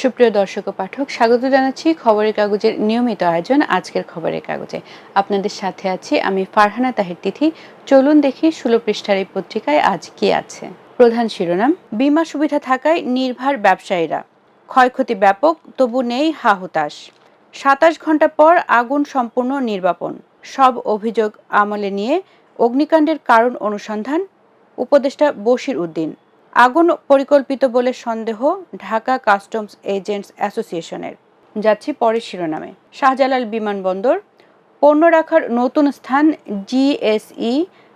সুপ্রিয় দর্শক ও পাঠক, স্বাগত জানাচ্ছি খবরের কাগজের নিয়মিত আয়োজন আজকের খবরের কাগজে। আপনাদের সাথে আছি আমি ফারহানা তাহের তিথি। চলুন দেখি ষোলো পৃষ্ঠার এই পত্রিকায় আজ কি আছে। প্রধান শিরোনাম, বিমা সুবিধা থাকায় নির্ভার ব্যবসায়ীরা। ক্ষয়ক্ষতি ব্যাপক, তবু নেই হাহুতাশ। সাতাশ ঘণ্টা পর আগুন সম্পূর্ণ নির্বাপন। সব অভিযোগ আমলে নিয়ে অগ্নিকাণ্ডের কারণ অনুসন্ধান। উপদেষ্টা বশির উদ্দিন। আগুন পরিকল্পিত বলে সন্দেহ ঢাকা কাস্টমস এজেন্টস অ্যাসোসিয়েশনের। যাচ্ছি পরের শিরোনামে। শাহজালাল বিমানবন্দর, পণ্য রাখার নতুন স্থান জিএসই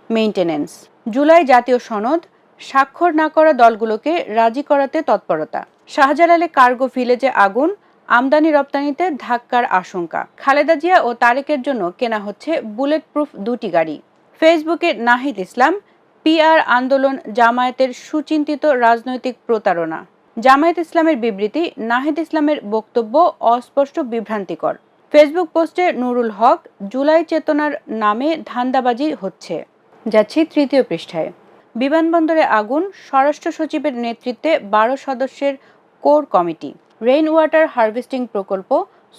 মেইনটেনেন্স। জুলাই জাতীয় সনদ, স্বাক্ষর না করা দলগুলোকে রাজি করাতে তৎপরতা। শাহজালালে কার্গো ভিলেজে আগুন, আমদানি রপ্তানিতে ধাক্কার আশঙ্কা। খালেদা জিয়া ও তারেকের জন্য কেনা হচ্ছে বুলেট প্রুফ দুটি গাড়ি। ফেসবুকে নাহিদ ইসলাম পিআর আন্দোলন জামায়াতের সুচিন্তিত রাজনৈতিক প্রতারণা। জামায়াত ইসলামের বিবৃতি, নাহিদ ইসলামের বক্তব্য অস্পষ্ট বিভ্রান্তিকর। ফেসবুক পোস্টে নুরুল হক, জুলাই চেতনার নামে ধান্দাবাজি হচ্ছে। যাচ্ছি তৃতীয় পৃষ্ঠায়। বিমানবন্দরে আগুন, স্বরাষ্ট্র সচিবের নেতৃত্বে বারো সদস্যের core committee. Rain water harvesting প্রকল্প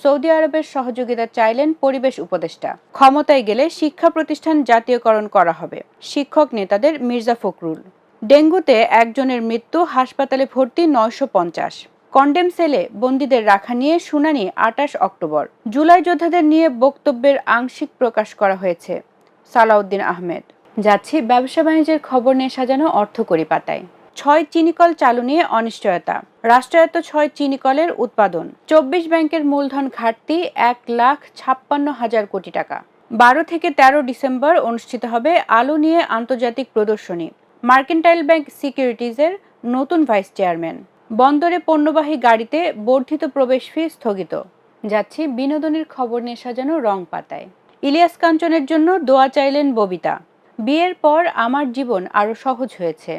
সৌদি আরবের সহযোগিতা চাইলেন পরিবেশ উপদেষ্টা। ক্ষমতায় গেলে শিক্ষা প্রতিষ্ঠান জাতীয়করণ করা হবে, শিক্ষক নেতাদের মির্জা ফখরুল। ডেঙ্গুতে একজনের মৃত্যু, হাসপাতালে ভর্তি নয়শো পঞ্চাশ। কন্ডেম সেলে বন্দীদের রাখা নিয়ে শুনানি আটাশ অক্টোবর। জুলাই যোদ্ধাদের নিয়ে বক্তব্যের আংশিক প্রকাশ করা হয়েছে। সালাউদ্দিন আহমেদ। যাচ্ছি ব্যবসা বাণিজ্যের খবর নিয়ে সাজানো অর্থকরী পাতায়। ছয় চিনিকল চালু নিয়ে অনিশ্চয়তা। রাষ্ট্রায়ত্ত ছয় চিনিকলের উৎপাদন। চব্বিশ ব্যাংকের মূলধন ঘাটতি এক লাখ ছাপ্পান্ন হাজার কোটি টাকা। বারো থেকে ১৩ ডিসেম্বর অনুষ্ঠিত হবে আলু নিয়ে আন্তর্জাতিক প্রদর্শনী। মার্কেন্টাইল ব্যাংক সিকিউরিটিজের নতুন ভাইস চেয়ারম্যান। বন্দরে পণ্যবাহী গাড়িতে বর্ধিত প্রবেশ ফি স্থগিত। যাচ্ছি বিনোদনের খবর নিয়ে সাজানো রং পাতায়। ইলিয়াস কাঞ্চনের জন্য দোয়া চাইলেন ববিতা। বিয়ের পর আমার জীবন আরও সহজ হয়েছে।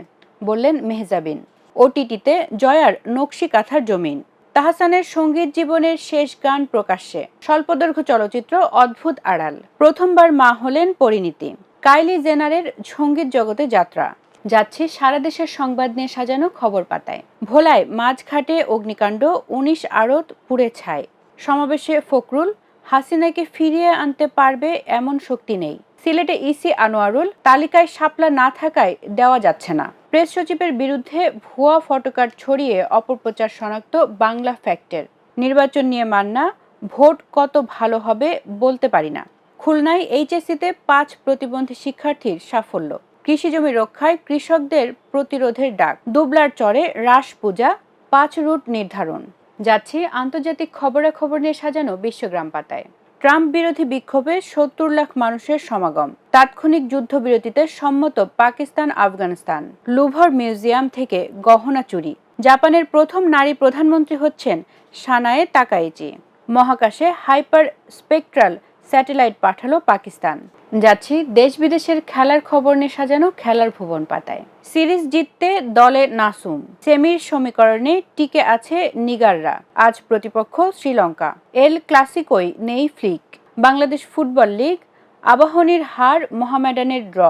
বললেন মেহজাবিন। ওটিটিতে জয়ার নকশি কাঁথার জমিন। তাহসানের সংগীত জীবনের শেষ গান প্রকাশ্যে। স্বল্পদৈর্ঘ্য চলচ্চিত্র অদ্ভুত আড়াল। প্রথমবার মা হলেন পরিণীতি। কাইলি জেনারের সংগীত জগতে যাত্রা। যাচ্ছে সারা দেশের সংবাদ নিয়ে সাজানো খবর পাতায়। ভোলায় মাঝঘাটে অগ্নিকাণ্ড, উনিশ আড়ত পুড়ে ছায় সমাবেশে ফখরুল, হাসিনাকে ফিরিয়ে আনতে পারবে এমন শক্তি নেই। সিলেটে ইসি আনোয়ারুল তালিকায় শাপলা না থাকায় দেওয়া যাচ্ছে না। প্রেস সচিবের বিরুদ্ধে ভুয়া ফটোকার্ড ছড়িয়ে অপপ্রচার শনাক্ত বাংলা ফ্যাক্টের। নির্বাচন নিয়ে মান্না, ভোট কত ভালো হবে বলতে পারি না। খুলনায় এইচএসসিতে পাঁচ প্রতিবন্ধী শিক্ষার্থীর সাফল্য। কৃষি জমি রক্ষায় কৃষকদের প্রতিরোধের ডাক। দুবলার চরে রাস পূজা, পাঁচ রুট নির্ধারণ। যাচ্ছি আন্তর্জাতিক খবরাখবর নিয়ে সাজানো বিশ্বগ্রাম পাতায়। ট্রাম্প বিরোধী বিক্ষোভে সত্তর লাখ মানুষের সমাগম। তাৎক্ষণিক যুদ্ধবিরতিতে সম্মত পাকিস্তান, আফগানিস্তান। লুভর মিউজিয়াম থেকে গহনা চুরি। জাপানের প্রথম নারী প্রধানমন্ত্রী হচ্ছেন সানায়ে তাকাইচি। মহাকাশে হাইপার স্পেকট্রাল স্যাটেলাইট পাঠালো পাকিস্তান। যাচ্ছি দেশ বিদেশের খেলার খবর নিয়ে সাজানো খেলার ভুবন পাতায়। সিরিজ জিততে দলে নাসুম। সেমির সমীকরণে টিকে আছে নিগাররা। আজ প্রতিপক্ষ শ্রীলঙ্কা। এল ক্লাসিকোই নেই ফ্লিক। বাংলাদেশ ফুটবল লিগ, আবাহনীর হার মোহামেডানের ড্র।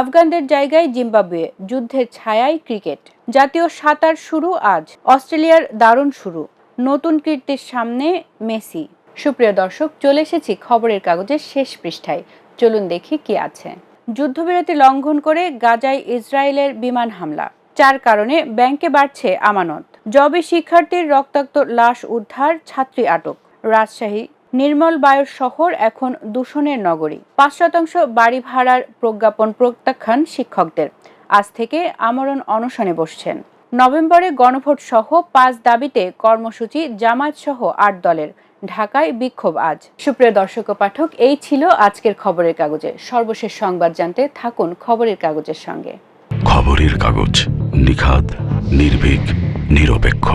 আফগানদের জায়গায় জিম্বাবুয়ে, যুদ্ধের ছায়ায় ক্রিকেট। জাতীয় সাঁতার শুরু আজ। অস্ট্রেলিয়ার দারুণ শুরু। নতুন কীর্তির সামনে মেসি। সুপ্রিয় দর্শক, চলে এসেছি খবরের কাগজের শেষ পৃষ্ঠায়। চলুন দেখি কি আছে। যুদ্ধবিরতি লঙ্ঘন করে গাজায় ইসরায়েলের বিমান হামলা। চার কারণে ব্যাংকে বাড়ছে আমানত। জবে শিক্ষার্থীর রক্তাক্ত লাশ উদ্ধার, ছাত্রী আটক। রাজশাহী, নির্মল বায়ুর শহর এখন দূষণের নগরী। পাঁচ শতাংশ বাড়ি ভাড়ার প্রজ্ঞাপন প্রত্যাখ্যান শিক্ষকদের। আজ থেকে আমরণ অনশনে বসছেন। নভেম্বরে গণভোট সহ পাঁচ দাবিতে কর্মসূচি জামায়াত সহ আট দলের। ঢাকায় বিক্ষোভ আজ। সুপ্রিয় দর্শক ও পাঠক, এই ছিল আজকের খবরের কাগজে। সর্বশেষ সংবাদ জানতে থাকুন খবরের কাগজের সঙ্গে। খবরের কাগজ নিখাত নির্ভীক, নিরপেক্ষ।